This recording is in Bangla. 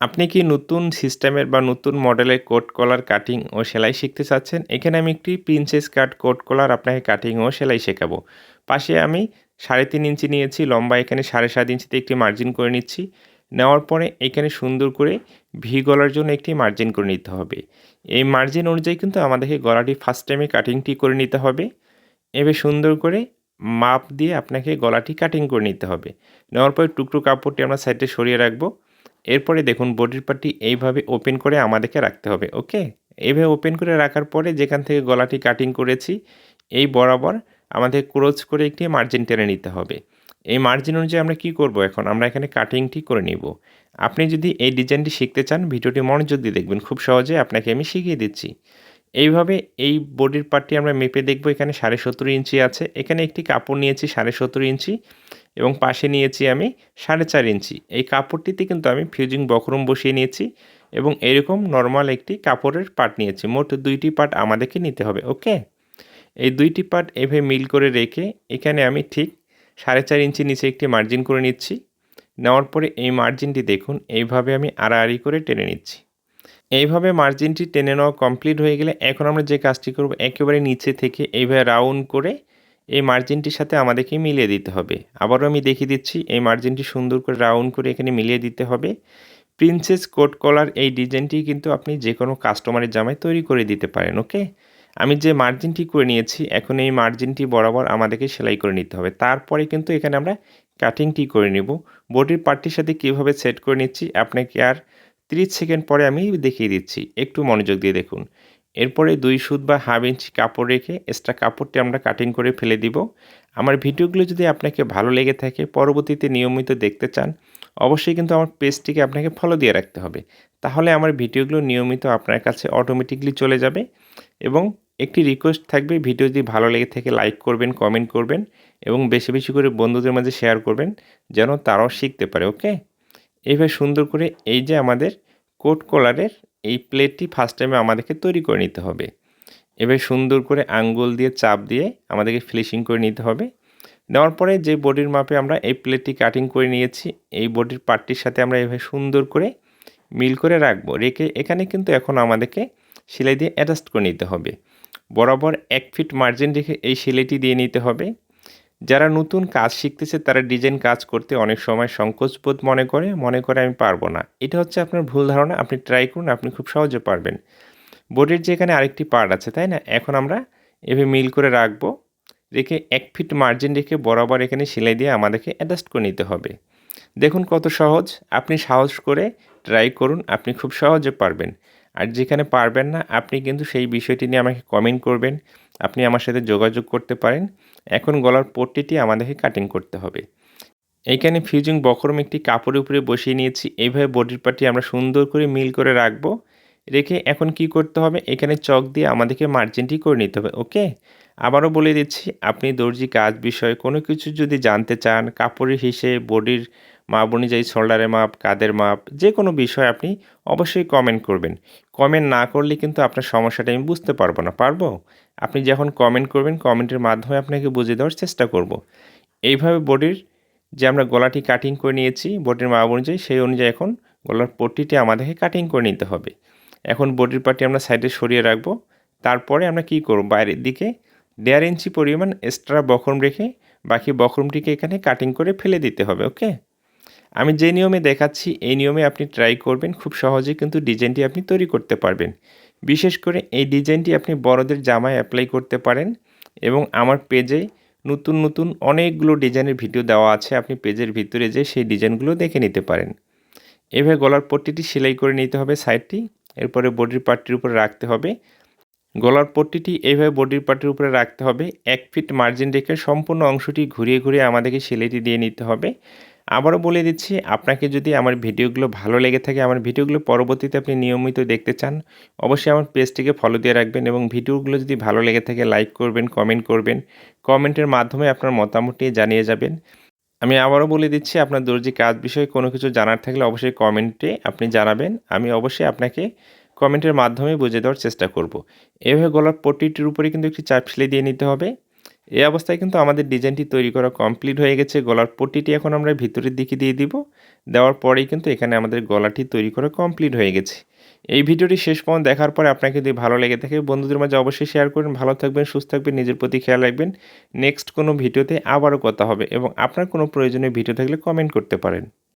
আপনি কি নতুন সিস্টেমের বা নতুন মডেলের কোট কলার কাটিং ও সেলাই শিখতে চাচ্ছেন? এখানে আমি একটি প্রিন্সেস কাট কোট কলার আপনাকে কাটিং ও সেলাই শেখাবো। পাশে আমি সাড়ে তিন ইঞ্চি নিয়েছি, লম্বা এখানে সাড়ে সাত ইঞ্চিতে একটি মার্জিন করে নিচ্ছি। নেওয়ার পরে এখানে সুন্দর করে ভি গলার জন্য একটি মার্জিন করে নিতে হবে। এই মার্জিন অনুযায়ী কিন্তু আমাদেরকে গলাটি ফার্স্ট টাইমে কাটিংটি করে নিতে হবে। এবার সুন্দর করে মাপ দিয়ে আপনাকে গলাটি কাটিং করে নিতে হবে। নেওয়ার পরে টুকরো কাপড়টি আমরা সাইডে সরিয়ে রাখব। এরপরে দেখুন বডির পার্টটি এইভাবে ওপেন করে আমাদেরকে রাখতে হবে ওকে এইভাবে ওপেন করে রাখার পরে যেখান থেকে গলাটি কাটিং করেছি, এই বরাবর আমাদের ক্রোচ করে একটি মার্জিন টেনে নিতে হবে। এই মার্জিন অনুযায়ী আমরা কি করব এখন? আমরা এখানে কাটিংটি করে নিব। আপনি যদি এই ডিজাইনটি শিখতে চান, ভিডিওটি মনোযোগ দিয়ে দেখবেন, খুব সহজে আপনাকে আমি শিখিয়ে দিচ্ছি। এইভাবে এই বডির পার্টটি আমরা মেপে দেখব, এখানে সাড়ে সত্তর ইঞ্চি আছে, এখানে একটি কাপড় নিয়েছি সাড়ে সত্তর ইঞ্চি। এবং পাশে নিয়েছি আমি সাড়ে চার ইঞ্চি। এই কাপড়টিতে কিন্তু আমি ফিউজিং বকরম বসিয়ে নিয়েছি এবং এরকম নর্মাল একটি কাপড়ের পার্ট নিয়েছি। মোট দুইটি পার্ট আমাদেরকে নিতে হবে, ওকে? এই দুইটি পার্ট এভাবে মিল করে রেখে এখানে আমি ঠিক সাড়ে চার ইঞ্চি নিচে একটি মার্জিন করে নিচ্ছি। নেওয়ার পরে এই মার্জিনটি দেখুন, এইভাবে আমি আড়াআড়ি করে টেনে নিচ্ছি। এইভাবে মার্জিনটি টেনে নেওয়া কমপ্লিট হয়ে গেলে এখন আমরা যে কাজটি করব, একেবারে নিচে থেকে এইভাবে রাউন্ড করে এই মার্জিনটির সাথে আমাদেরকে মিলিয়ে দিতে হবে। আবারও আমি দেখিয়ে দিচ্ছি, এই মার্জিনটি সুন্দর করে রাউন্ড করে এখানে মিলিয়ে দিতে হবে। প্রিন্সেস কোট কলার এই ডিজাইনটি কিন্তু আপনি যে কোনো কাস্টমারের জামায় তৈরি করে দিতে পারেন ওকে আমি যে মার্জিনটি করে নিয়েছি, এখন এই মার্জিনটি বরাবর আমাদেরকে সেলাই করে নিতে হবে। তারপরে কিন্তু এখানে আমরা কাটিংটি করে নেব। বডির পার্টির সাথে কীভাবে সেট করে নিচ্ছি, আপনাকে আর 30 সেকেন্ড পরে আমি দেখিয়ে দিচ্ছি। একটু মনোযোগ দিয়ে দেখুন। এরপরে দুই সুত বা হাফ ইঞ্চি কাপড় রেখে এক্সট্রা কাপড়টি আমরা কাটিং করে ফেলে দিব। আমার ভিডিওগুলো যদি আপনাকে ভালো লেগে থাকে, পরবর্তীতে নিয়মিত দেখতে চান, অবশ্যই কিন্তু আমার পেজটিকে আপনাকে ফলো দিয়ে রাখতে হবে। তাহলে আমার ভিডিওগুলো নিয়মিত আপনার কাছে অটোমেটিকলি চলে যাবে এবং একটি রিকোয়েস্ট থাকবে, ভিডিও যদি ভালো লেগে থাকে লাইক করবেন কমেন্ট করবেন এবং বেশি বেশি করে বন্ধুদের মাঝে শেয়ার করবেন, যেন তারাও শিখতে পারে ওকে এইভাবে সুন্দর করে এই যে আমাদের কোট কলারের এই প্লেটটি ফার্স্ট টাইমে আমাদেরকে তৈরি করে নিতে হবে। এবার সুন্দর করে আঙ্গুল দিয়ে, চাপ দিয়ে আমাদেরকে ফিনিশিং করে নিতে হবে। নেওয়ার পরে যে বডির মাপে আমরা এই প্লেটটি কাটিং করে নিয়েছি, এই বডির পার্টটির সাথে আমরা এভাবে সুন্দর করে মিল করে রাখব। রেখে এখানে কিন্তু এখন আমাদেরকে সেলাই দিয়ে অ্যাডজাস্ট করে নিতে হবে। বরাবর এক ফিট মার্জিন রেখে এই সেলাইটি দিয়ে নিতে হবে। যারা নতুন কাজ শিখতেছে, তারা ডিজাইন কাজ করতে অনেক সময় সংকোচবোধ মনে করে মনে করে আমি পারব না। এটা হচ্ছে আপনার ভুল ধারণা, আপনি ট্রাই করুন, আপনি খুব সহজে পারবেন। বোর্ডের যে এখানে আরেকটি পার্ট আছে, তাই না? এখন আমরা এভাবে মিল করে রাখব, রেখে এক ফিট মার্জিন রেখে বরাবর এখানে সেলাই দিয়ে আমাদেরকে অ্যাডজাস্ট করে নিতে হবে। দেখুন কত সহজ, আপনি সাহস করে ট্রাই করুন, আপনি খুব সহজে পারবেন। আর যেখানে পারবেন না, আপনি কিন্তু সেই বিষয়টি নিয়ে আমাকে কমেন্ট করবেন। আপনি আমার সাথে যোগাযোগ করতে পারেন। এখন গলার পট্টিটি আমাদেরকে কাটিং করতে হবে। এইখানে ফিউজিং বকরম একটি কাপড়ের উপরে বসিয়ে নিয়েছি। এইভাবে বডির পাটি আমরা সুন্দর করে মিল করে রাখব। রেখে এখন কি করতে হবে? এখানে চক দিয়ে আমাদেরকে মার্জিনটি করে নিতে হবে ওকে আবারও বলে দিচ্ছি, আপনি দর্জি কাজ বিষয়ে কোনো কিছু যদি জানতে চান, কাপড়ের হিসেবে বডির মাপ অনুযায়ী শোল্ডারের মাপ কাদের মাপ, যে কোনো বিষয় আপনি অবশ্যই কমেন্ট করবেন। কমেন্ট না করলে কিন্তু আপনার সমস্যাটা আমি বুঝতে পারব না, পারব? আপনি যখন কমেন্ট করবেন কমেন্টের মাধ্যমে আপনাকে বুঝিয়ে দেওয়ার চেষ্টা করব। এইভাবে বডির যে আমরা গলাটি কাটিং করে নিয়েছি, বডির মাপ অনুযায়ী, সেই অনুযায়ী এখন গলার পট্টিটি আমাদেরকে কাটিং করে নিতে হবে। এখন বডির পার্টি আমরা সাইডে সরিয়ে রাখব। তারপরে আমরা কি করব? বাইরের দিকে দেড় ইঞ্চি পরিমাণ এক্সট্রা বখরম রেখে বাকি বখরমটিকে এখানে কাটিং করে ফেলে দিতে হবে ওকে আমি যে নিয়মে দেখাচ্ছি, এই নিয়মে আপনি ট্রাই করবেন, খুব সহজে কিন্তু ডিজাইনটি আপনি তৈরি করতে পারবেন। বিশেষ করে এই ডিজাইনটি আপনি বড়দের জামায় অ্যাপ্লাই করতে পারেন এবং আমার পেজে নতুন নতুন অনেকগুলো ডিজাইনের ভিডিও দেওয়া আছে। আপনি পেজের ভিতরে যে সেই ডিজাইনগুলো দেখে নিতে পারেন। এভাবে গলার পট্টিটি সেলাই করে নিতে হবে সাইডটি এরপরে বডির পার্টির উপরে রাখতে হবে। গলার পট্টিটি এইভাবে বডির পার্টির উপরে রাখতে হবে। এক ফিট মার্জিন রেখে সম্পূর্ণ অংশটি ঘুরিয়ে ঘুরিয়ে আমাদেরকে সেলাইটি দিয়ে নিতে হবে। আবারও বলে দিচ্ছি, আপনাকে যদি আমার ভিডিওগুলো ভালো লেগে থাকে, আমার ভিডিওগুলো পরবর্তীতে আপনি নিয়মিত দেখতে চান, অবশ্যই আমার পেজটিকে ফলো দিয়ে রাখবেন এবং ভিডিওগুলো যদি ভালো লেগে থাকে লাইক করবেন কমেন্ট করবেন কমেন্টের মাধ্যমে আপনার মতামতটি জানিয়ে যাবেন আমি আবারও বলে দিচ্ছি, আপনার দর্জি কাজ বিষয়ে কোনো কিছু জানার থাকলে অবশ্যই কমেন্টে আপনি জানাবেন, আমি অবশ্যই আপনাকে কমেন্টের মাধ্যমে বুঝে দেওয়ার চেষ্টা করব। এভাবে গলার পট্টিটির উপরে কিন্তু একটি চাপ ফেলে দিয়ে নিতে হবে এই অবস্থায় কিন্তু আমাদের ডিজাইনটি তৈরি করা কমপ্লিট হয়ে গেছে। গলার পট্টিটি এখন আমরা ভিতরের দিকে দিয়ে দিব। দেওয়ার পরেই কিন্তু এখানে আমাদের গলাটি তৈরি করা কমপ্লিট হয়ে গেছে। এই ভিডিওটি শেষ পর্যন্ত দেখার পরে আপনাকে যদি ভালো লেগে থাকে, বন্ধুদের মাঝে অবশ্যই শেয়ার করুন ভালো থাকবেন, সুস্থ থাকবেন, নিজের প্রতি খেয়াল রাখবেন। নেক্সট কোনো ভিডিওতে আবারও কথা হবে এবং আপনার কোনো প্রয়োজনীয় ভিডিও থাকলে কমেন্ট করতে পারেন।